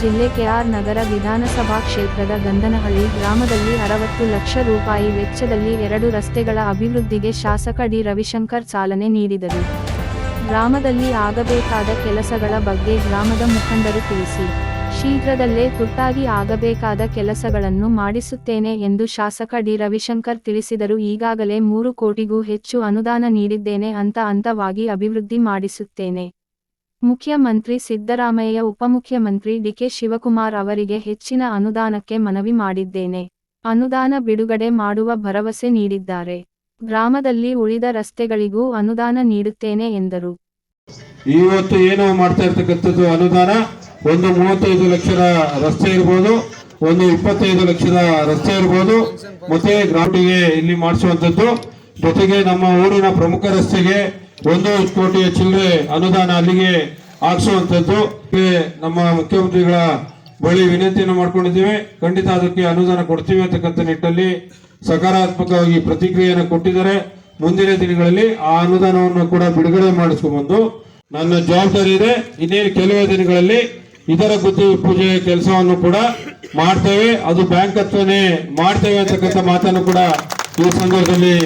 ಜಿಲ್ಲೆ ಕೆಆರ್ ನಗರ ವಿಧಾನಸಭಾ ಕ್ಷೇತ್ರದ ಗಂಧನಹಳ್ಳಿ ಗ್ರಾಮದಲ್ಲಿ ಅರವತ್ತು ಲಕ್ಷ ರೂಪಾಯಿ ವೆಚ್ಚದಲ್ಲಿ ಎರಡು ರಸ್ತೆಗಳ ಅಭಿವೃದ್ಧಿಗೆ ಶಾಸಕ ಡಿ. ರವಿಶಂಕರ್ ಚಾಲನೆ ನೀಡಿದರು. ಗ್ರಾಮದಲ್ಲಿ ಆಗಬೇಕಾದ ಕೆಲಸಗಳ ಬಗ್ಗೆ ಗ್ರಾಮದ ಮುಖಂಡರು ತಿಳಿಸಿ. ಶೀಘ್ರದಲ್ಲೇ ತುರ್ತಾಗಿ ಆಗಬೇಕಾದ ಕೆಲಸಗಳನ್ನು ಮಾಡಿಸುತ್ತೇನೆ ಎಂದು ಶಾಸಕ ಡಿ. ರವಿಶಂಕರ್ ತಿಳಿಸಿದರು. ಈಗಾಗಲೇ ಮೂರು ಕೋಟಿಗೂ ಹೆಚ್ಚು ಅನುದಾನ ನೀಡಿದ್ದೇನೆ ಹಂತ ಹಂತವಾಗಿ ಅಭಿವೃದ್ಧಿ ಮಾಡಿಸುತ್ತೇನೆ. ಮುಖ್ಯಮಂತ್ರಿ ಸಿದ್ದರಾಮಯ್ಯ, ಉಪಮುಖ್ಯಮಂತ್ರಿ ಡಿಕೆ ಶಿವಕುಮಾರ್ ಅವರಿಗೆ ಹೆಚ್ಚಿನ ಅನುದಾನಕ್ಕೆ ಮನವಿ ಮಾಡಿದ್ದೇನೆ. ಅನುದಾನ ಬಿಡುಗಡೆ ಮಾಡುವ ಭರವಸೆ ನೀಡಿದ್ದಾರೆ. ಗ್ರಾಮದಲ್ಲಿ ಉಳಿದ ರಸ್ತೆಗಳಿಗೂ ಅನುದಾನ ನೀಡುತ್ತೇನೆ ಎಂದರು. ಇವತ್ತು ಏನು ಮಾಡ್ತಾ ಇರ್ತಕ್ಕಂಥದ್ದು? ಅನುದಾನ ಒಂದು ಮೂವತ್ತೈದು ಲಕ್ಷದ ರಸ್ತೆ ಇರ್ಬೋದು, ಒಂದು ಇಪ್ಪತ್ತೈದು ಲಕ್ಷದ ರಸ್ತೆ ಇರ್ಬೋದು. ಮತ್ತೆ ಗ್ರಾಮಟಿಗೆ ಇಲ್ಲಿ ಮಾಡಿಸುವಂತದ್ದು ಜೊತೆಗೆ ನಮ್ಮ ಊರಿನ ಪ್ರಮುಖ ರಸ್ತೆಗೆ ಒಂದು ಕೋಟಿಯ ಚಿಲ್ಲರೆ ಅನುದಾನ ಅಲ್ಲಿಗೆ ಹಾಕ್ಸುವಂಥದ್ದು. ನಮ್ಮ ಮುಖ್ಯಮಂತ್ರಿಗಳ ಬಳಿ ವಿನಂತಿಯನ್ನು ಮಾಡ್ಕೊಂಡಿದ್ದೀವಿ. ಖಂಡಿತ ಅದಕ್ಕೆ ಅನುದಾನ ಕೊಡ್ತೀವಿ ಅಂತಕ್ಕಂಥ ನಿಟ್ಟಲ್ಲಿ ಸಕಾರಾತ್ಮಕವಾಗಿ ಪ್ರತಿಕ್ರಿಯೆಯನ್ನು ಕೊಟ್ಟಿದ್ದಾರೆ. ಮುಂದಿನ ದಿನಗಳಲ್ಲಿ ಆ ಅನುದಾನವನ್ನು ಕೂಡ ಬಿಡುಗಡೆ ಮಾಡಿಸ್ಕೊಂಡ್ಬಂದು ನನ್ನ ಜವಾಬ್ದಾರಿ ಇದೆ. ಇನ್ನೇನು ಕೆಲವೇ ದಿನಗಳಲ್ಲಿ ಇದರ ಬುದ್ಧಿ ಪೂಜೆ ಕೆಲಸವನ್ನು ಕೂಡ ಮಾಡ್ತೇವೆ. ಅದು ಬ್ಯಾಂಕ್ ಹತ್ರನೇ ಮಾಡ್ತೇವೆ ಅಂತಕ್ಕಂಥ ಮಾತನ್ನು ಕೂಡ ಈ ಸಂದರ್ಭದಲ್ಲಿ